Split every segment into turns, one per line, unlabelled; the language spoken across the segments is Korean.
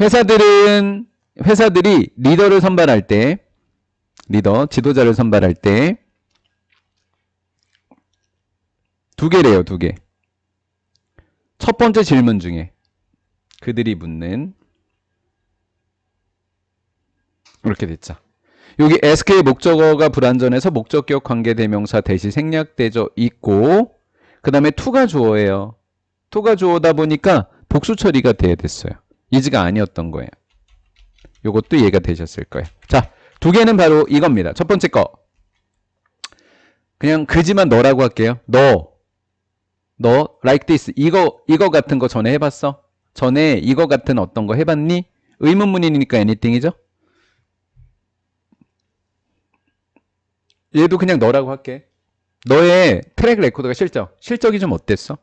회사들은 회사들이 리더를 선발할 때 리더 지도자를 선발할 때 두 개래요, 두 개. 첫 번째 질문 중에 그들이 묻는 이렇게 됐죠. 여기 SK의 목적어가 불완전해서 목적격 관계 대명사 대시 생략되져 있고 그 다음에 투가 주어예요. 투가 주어다 보니까 복수 처리가 돼야 됐어요. 이즈가 아니었던 거예요. 요것도 이해가 되셨을 거예요. 자, 두 개는 바로 이겁니다. 첫 번째 거. 그냥 그지만 너라고 할게요. 너. 너 like this 이거 이거 같은 거 전에 해 봤어? 전에 이거 같은 어떤 거 해 봤니? 의문문이니까 anything이죠? 얘도 그냥 너라고 할게. 너의 트랙 레코드가 실적 실적이 좀 어땠어?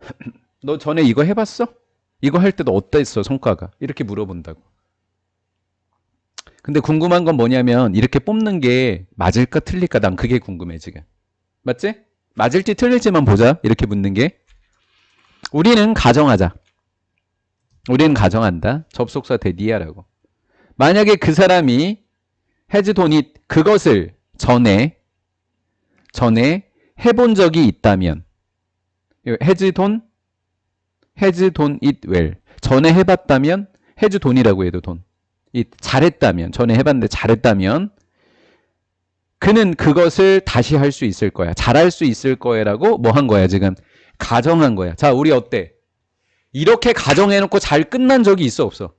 너 전에 이거 해봤어? 이거 할 때도 어땠어 성과가? 이렇게 물어본다고. 근데 궁금한 건 뭐냐면 이렇게 뽑는 게 맞을까 틀릴까 난 그게 궁금해 지금. 맞지? 맞을지 틀릴지만 보자. 이렇게 묻는 게. 우리는 가정하자. 우리는 가정한다. 접속사 대디야라고. 만약에 그 사람이 done it 그것을 전에 전에 해본 적이 있다면 has done has done it well. 전에 해봤다면 has done이라고 해도 돈. it 잘했다면 전에 해봤는데 잘했다면 그는 그것을 다시 할 수 있을 거야. 잘할 수 있을 거야라고 뭐 한 거야 지금? 가정한 거야. 자 우리 어때? 이렇게 가정해놓고 잘 끝난 적이 있어 없어?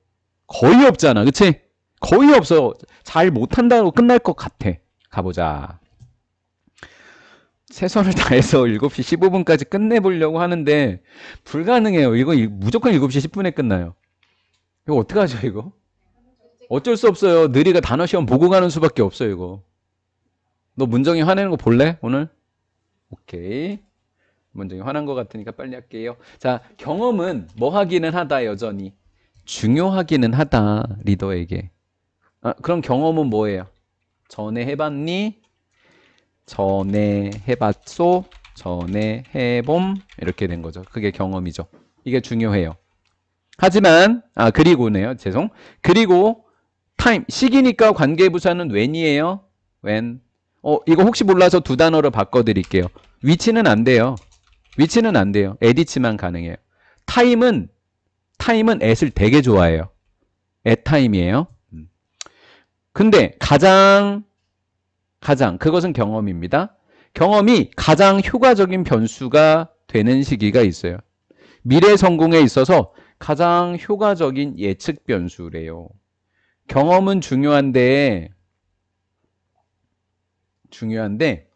거의 없잖아 그치? 거의 없어. 잘 못한다고 끝날 것 같아. 가보자 최선을 다해서 7시 15분까지 끝내보려고 하는데 불가능해요. 이거 이- 무조건 7시 10분에 끝나요. 이거 어떡하죠 이거? 어쩔 수 없어요. 느리가 단어 시험 보고 가는 수밖에 없어요 이거. 너 문정이 화내는 거 볼래 오늘? 오케이. 문정이 화난 것 같으니까 빨리 할게요. 자 경험은 뭐 하기는 하다 여전히 중요하기는 하다 리더에게. 아, 그럼 경험은 뭐예요? 전에 해봤니? 전에 해봤소, 전에 해봄 이렇게 된 거죠. 그게 경험이죠. 이게 중요해요. 하지만 아 그리고네요. 죄송. 그리고 타임 시기니까 관계 부사는 when이에요. when. 어 이거 혹시 몰라서 두 단어로 바꿔드릴게요. 위치는 안 돼요. 위치는 안 돼요. 에디치만 가능해요. 타임은 타임은 at을 되게 좋아해요. at 타임이에요. 음. 근데 가장 가장 그것은 경험입니다. 경험이 가장 효과적인 변수가 되는 시기가 있어요. 미래 성공에 있어서 가장 효과적인 예측 변수래요. 경험은 중요한데 중요한데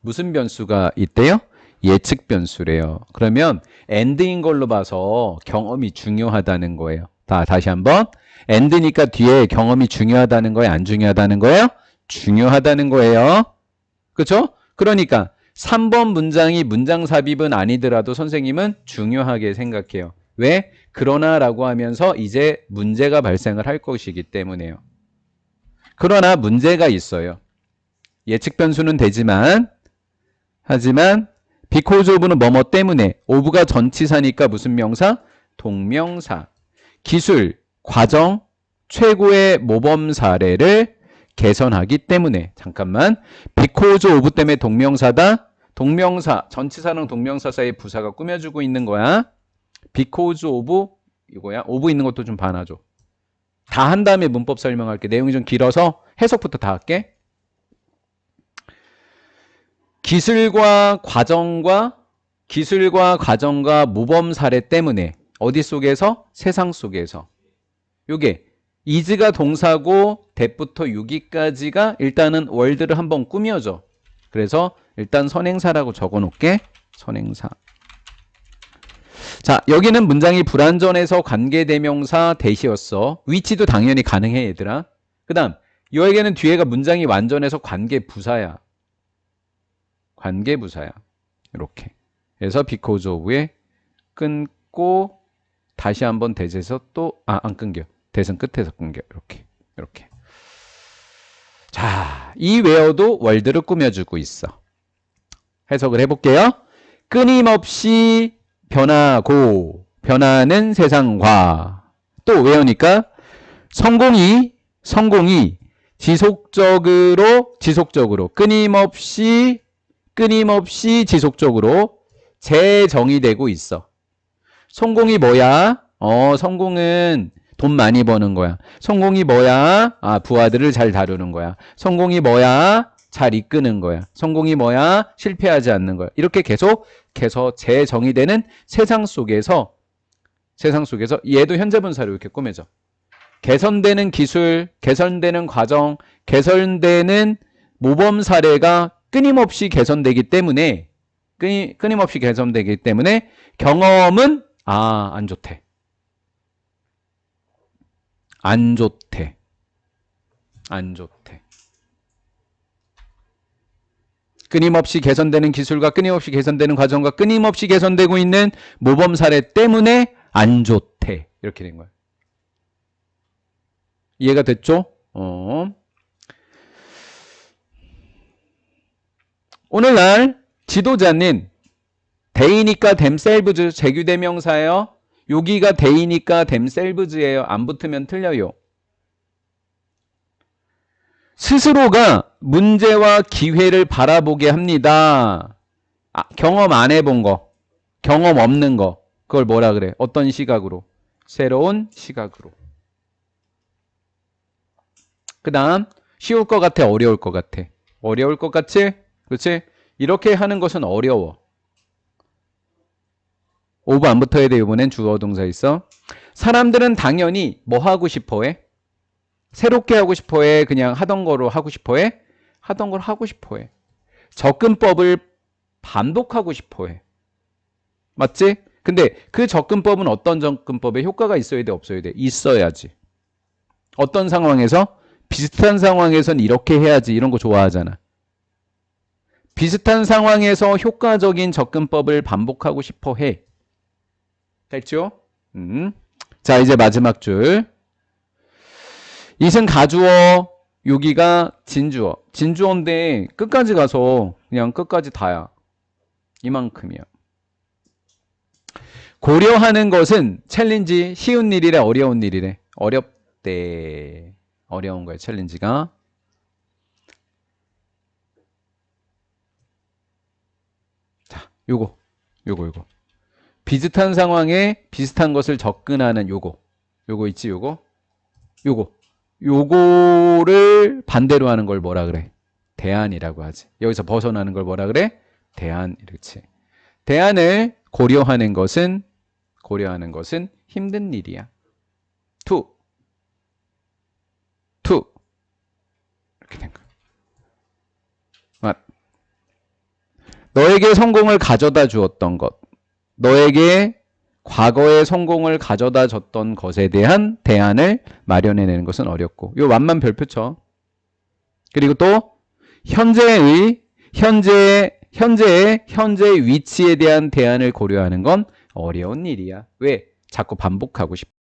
무슨 변수가 있대요? 예측 변수래요. 그러면 엔드인 걸로 봐서 경험이 중요하다는 거예요. 다 다시 한번 엔드니까 뒤에 경험이 중요하다는 거예요, 안 중요하다는 거예요? 중요하다는 거예요. 그렇죠? 그러니까 3번 문장이 문장 삽입은 아니더라도 선생님은 중요하게 생각해요. 왜? 그러나 라고 하면서 이제 문제가 발생을 할 것이기 때문에요. 그러나 문제가 있어요. 예측 변수는 되지만 하지만 because of는 뭐뭐 때문에 of가 전치사니까 무슨 명사? 동명사. 기술, 과정, 최고의 모범 사례를 개선하기 때문에. 잠깐만. Because of 때문에 동명사다. 동명사 전치사랑 동명사 사이에 부사가 꾸며주고 있는 거야. Because of 이거야. Of 있는 것도 좀 봐놔줘 다한 다음에 문법 설명할게. 내용이 좀 길어서 해석부터 다 할게. 기술과 과정과 기술과 과정과 모범 사례 때문에 어디 속에서? 세상 속에서. 요게 이즈가 동사고 대부터 유기까지가 일단은 월드를 한번 꾸며줘. 그래서 일단 선행사라고 적어 놓을게. 선행사. 자, 여기는 문장이 불완전해서 관계대명사 대시였어. 위치도 당연히 가능해, 얘들아. 그 다음, 여에게는 뒤에가 문장이 완전해서 관계부사야. 관계부사야. 이렇게. 그래서 because of에 끊고 다시 한번 대제서 또, 아, 안 끊겨. 대선 끝에서 끊겨. 이렇게. 이렇게. 자, 이 웨어도 월드를 꾸며주고 있어. 해석을 해볼게요. 끊임없이 변하고 변하는 세상과 또 외우니까 성공이 성공이 지속적으로 지속적으로 끊임없이 끊임없이 지속적으로 재정이 되고 있어. 성공이 뭐야? 어, 성공은 돈 많이 버는 거야. 성공이 뭐야? 아, 부하들을 잘 다루는 거야. 성공이 뭐야? 잘 이끄는 거야. 성공이 뭐야? 실패하지 않는 거야. 이렇게 계속 계속 재정이 되는 세상 속에서 세상 속에서 얘도 현재 분사로 이렇게 꾸며져. 개선되는 기술, 개선되는 과정, 개선되는 모범 사례가 끊임없이 개선되기 때문에 끊임, 끊임없이 개선되기 때문에 경험은 아, 안 좋대. 안 좋대. 안 좋대. 끊임없이 개선되는 기술과 끊임없이 개선되는 과정과 끊임없이 개선되고 있는 모범 사례 때문에 안 좋대. 이렇게 된 거야. 이해가 됐죠? 어. 오늘날 지도자는 대이니까 댐셀브즈 제규대명사예요. 여기가 대이니까 댐셀브즈예요. 안 붙으면 틀려요. 스스로가 문제와 기회를 바라보게 합니다. 아, 경험 안 해본 거, 경험 없는 거, 그걸 뭐라 그래? 어떤 시각으로? 새로운 시각으로. 그 다음, 쉬울 것 같아, 어려울 것 같아? 어려울 것 같지? 그렇지? 이렇게 하는 것은 어려워. 오브 안 붙어야 돼, 이번엔 주어 동사 있어. 사람들은 당연히 뭐 하고 싶어 해? 새롭게 하고 싶어 해? 그냥 하던 거로 하고 싶어 해? 하던 걸 하고 싶어 해. 접근법을 반복하고 싶어 해. 맞지? 근데 그 접근법은 어떤 접근법에 효과가 있어야 돼, 없어야 돼? 있어야지. 어떤 상황에서? 비슷한 상황에선 이렇게 해야지. 이런 거 좋아하잖아. 비슷한 상황에서 효과적인 접근법을 반복하고 싶어 해. 됐죠? 음. 자, 이제 마지막 줄. 이승 가주어, 여기가 진주어. 진주어인데 끝까지 가서 그냥 끝까지 다야. 이만큼이야. 고려하는 것은 챌린지, 쉬운 일이래, 어려운 일이래. 어렵대. 어려운 거야, 챌린지가. 자, 요거, 요거, 요거. 비슷한 상황에 비슷한 것을 접근하는 요거. 요거 있지, 요거? 요거. 요거를 반대로 하는 걸 뭐라 그래? 대안이라고 하지. 여기서 벗어나는 걸 뭐라 그래? 대안, 이렇지. 대안을 고려하는 것은, 고려하는 것은 힘든 일이야. 투. 투. 이렇게 된 거야. 맞. 너에게 성공을 가져다 주었던 것. 너에게 과거의 성공을 가져다 줬던 것에 대한 대안을 마련해내는 것은 어렵고 요 완만 별표 쳐. 그리고 또 현재의 현재 현재의 현재의 위치에 대한 대안을 고려하는 건 어려운 일이야. 왜? 자꾸 반복하고 싶어.